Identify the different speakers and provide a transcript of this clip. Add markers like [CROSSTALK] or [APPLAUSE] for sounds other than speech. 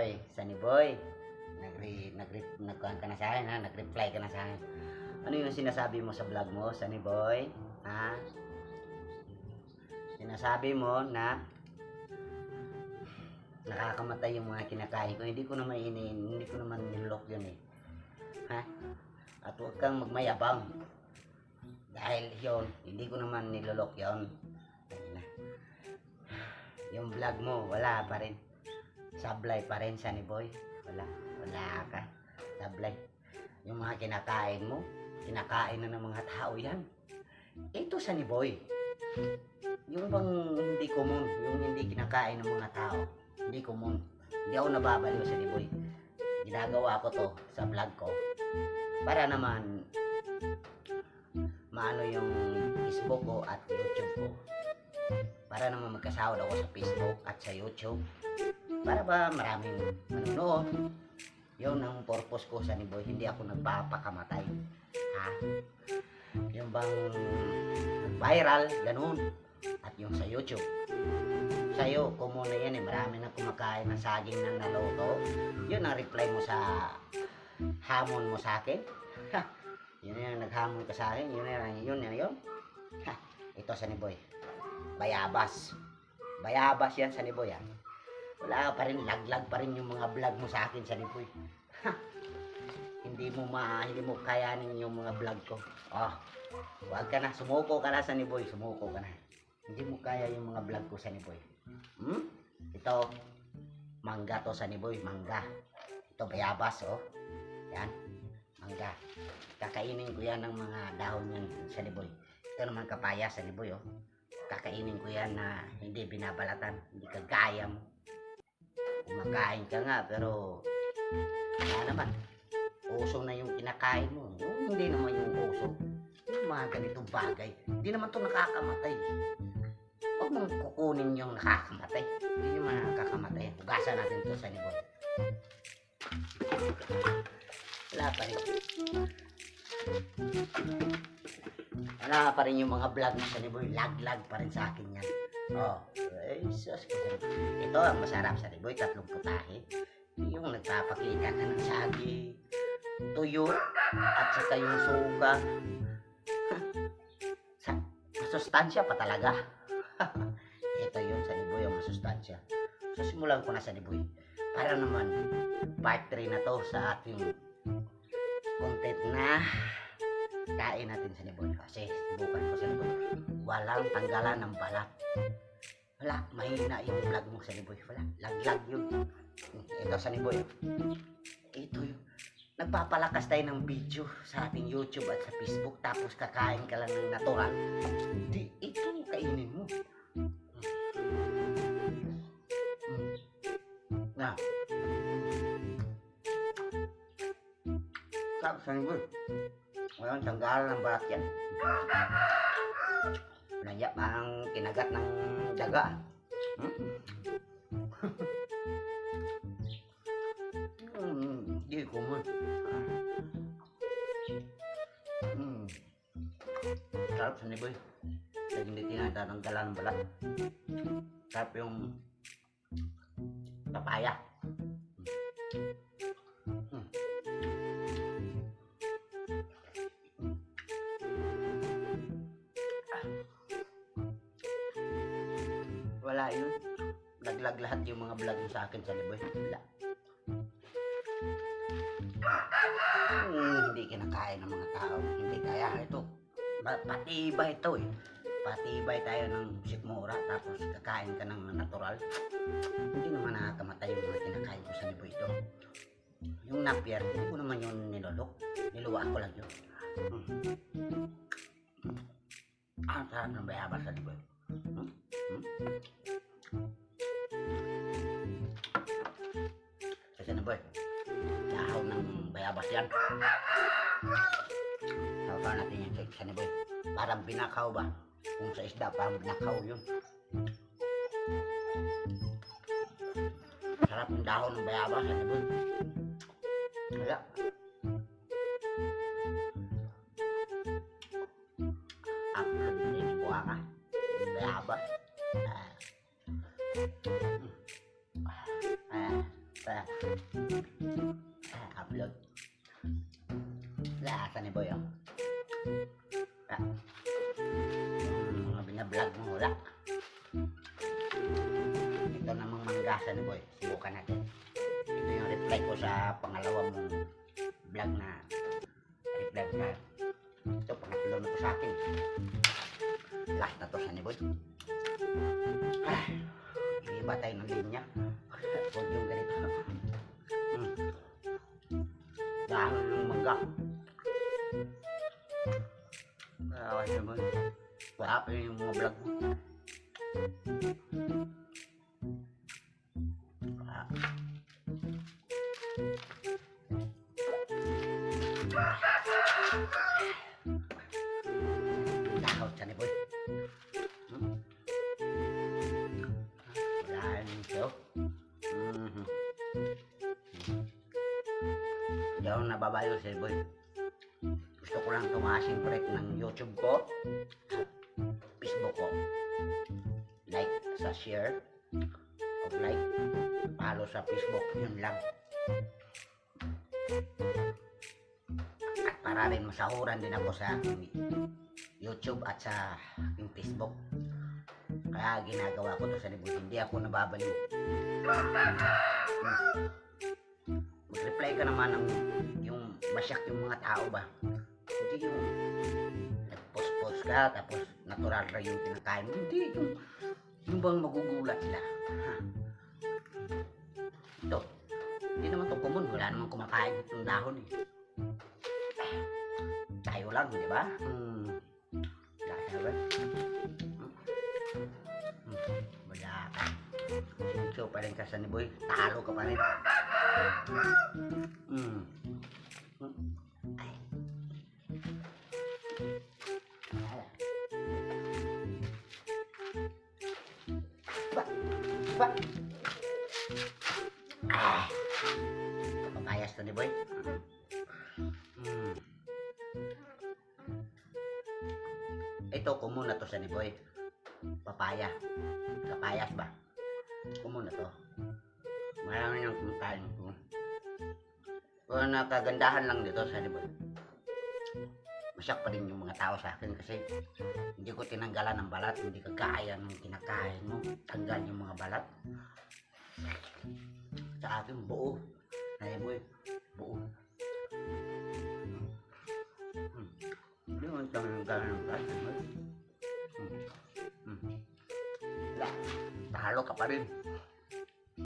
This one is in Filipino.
Speaker 1: Boy, Sunny Boy. Nagre nagre nagkuhan ka na sa akin ha, nag-reply ka na sa akin. Ano yung sinasabi mo sa vlog mo, Sunny Boy? Ha? Sinasabi mo na nakakamatay yung mga kinakain ko. Hindi ko naman ini, hindi ko naman nilok yun eh. Ha? At huwag kang magmayabang. Dahil yon hindi ko naman nilolok yon. Yung vlog mo, wala pa rin. Sablay pa rin, Sunny Boy. Wala, wala ka. Sablay. Yung mga kinakain mo, kinakain na ng mga tao yan. Ito, Sunny Boy. Yung bang hindi common, yung hindi kinakain ng mga tao, hindi common. Hindi ako nababaliw, Sunny Boy. Ginagawa ko to sa vlog ko para naman maano yung Facebook ko at YouTube ko. Para naman magkasahod ako sa Facebook at sa YouTube. Para ba maraming manonood. Yun ang purpose ko sa Boy. Hindi ako nagpapakamatay. Ha? Yung bang viral, ganun. At yung sa YouTube. Sa'yo, common na yan eh. Marami na kumakain ng saging ng naloto. Yun ang reply mo sa hamon mo sa akin. Ha, yun na yung naghamon ka sa akin. Yun na yun, yun na yun. Ha, ito sa Boy. Bayabas. Bayabas yan sa Boy. Ha. Wala pa rin, laglag pa rin yung mga vlog mo sa akin sa Boy. Ha, hindi mo ma, hindi mo kayanin yung mga vlog ko. Oh, wag ka na, sumuko ka na sa Boy. Sumuko ka na. Hindi mo kaya yung mga vlog ko sa Boy. Hmm? Ito, mangga to sa Boy, mangga. Ito, bayabas, oh. Yan, mangga. Kakainin ko yan ng mga dahon yan sa liboy. Ito naman kapaya sa liboy, oh. Kakainin ko yan na hindi binabalatan, hindi kagaya mo. Kumakain ka nga, pero wala naman. Uso na yung kinakain mo. Yung hindi naman yung uso. Yung mga ganitong bagay. Hindi naman to nakakamatay. Huwag mong kukunin yung nakakamatay. Hindi yung mga nakakamatay. Hugasan natin to sa liboy. Wala pa rin. Wala pa rin yung mga vlog mo sa Liboy. Lag-lag pa rin sa akin yan. Oh, ay, sus. Ito ang masarap sa Liboy. Tatlong putahe. Yung nagpapakita ka ng sagi, tuyo, at saka yung suka. [LAUGHS] sa, masustansya pa talaga. [LAUGHS] Ito yun sa Liboy, ang masustansya. So, simulan ko na sa Liboy. Para naman, part 3 na to sa ating content na kain natin sa Liboy. Kasi subukan ko sa Liboy. Walang tanggalan ng balat. Wala, mahina yung vlog mo sa Liboy. Wala, laglag yun. Ito sa Liboy. Ito yun. Nagpapalakas tayo ng video sa ating YouTube at sa Facebook tapos kakain ka lang ng natural. Di, ito kainin mo. Na. Sarap sa Liboy. Walang tanggalan ng balat yan. Nanya parang kinagat ng daga. Hmm? Hmm, Di ko mo. Hmm. Sarap sa niboy. Lagi hindi tinatanggalan ng balat. Sarap yung papaya. Sa akin sa liboy. Wala. Hmm, hindi kinakain ng mga tao. Hindi kaya ito. Ba- patibay ito eh. Patibay tayo ng sikmura tapos kakain ka ng natural. Hindi naman nakakamatay yung mga kinakain ko sa liboy ito. Yung napier, hindi ko naman yun nilolok. Niluwa ko lang yun. Hmm. Ah, sarap ng bayabas sa liboy. Hmm? Hmm? Boy, nahaw ng bayabas yan. Sawakan natin yan sa ni boy. Parang binakaw ba? Kung sa isda, parang binakaw yun. Sarap ng dahon ng bayabas ni boy. Kaya, bayabas. Ah. Upload. Lasa ni Boy, oh. Ah. Mga binablog mo, wala. Ito namang manggasa ni Boy. Subukan natin. Ito yung reply ko sa pangalawang vlog na reply ka. Ito, pangatlo na to sa akin. Last na to sa ni Boy. Ah, iba tayo ng linya. Huwag yung Dahil yung mangga. Awas naman. Wala pa yung mga vlog mo. Hindi ako nababayo si Boy. Gusto ko lang tumaas yung rate ng YouTube ko. Facebook ko. Like sa share. Of like. Follow sa Facebook. Yun lang. At para rin masahuran din ako sa YouTube at sa aking Facebook. Kaya ginagawa ko to sa libot. Hindi ako nababaliw. Mag-reply ka naman ng yung masyak yung mga tao ba. Hindi yung nag-post-post ka tapos natural ra yung pinakain mo. Hindi yung yung bang magugulat sila. Ha? Ito. Hindi naman to common. Wala naman kumakain ng dahon eh. Tayo lang, di ba? Hmm. Lasa ba? Sinso pa rin ka ni Boy. Talo ka pa rin. Hmm. Ay. Ba? Ba? Ah. Ni Boy. Hmm. Ito, kumo na to sa ni Boy. Papaya. Papayas ba? Kumo na to. Marami nang kumakain ko. Pero nakagandahan lang dito sa ni Boy. Masyak pa rin yung mga tao sa akin kasi hindi ko tinanggalan ng balat, hindi kagaya ng kinakain mo. Tanggal yung mga balat. Sa akin, buo. Ay, boy, boy.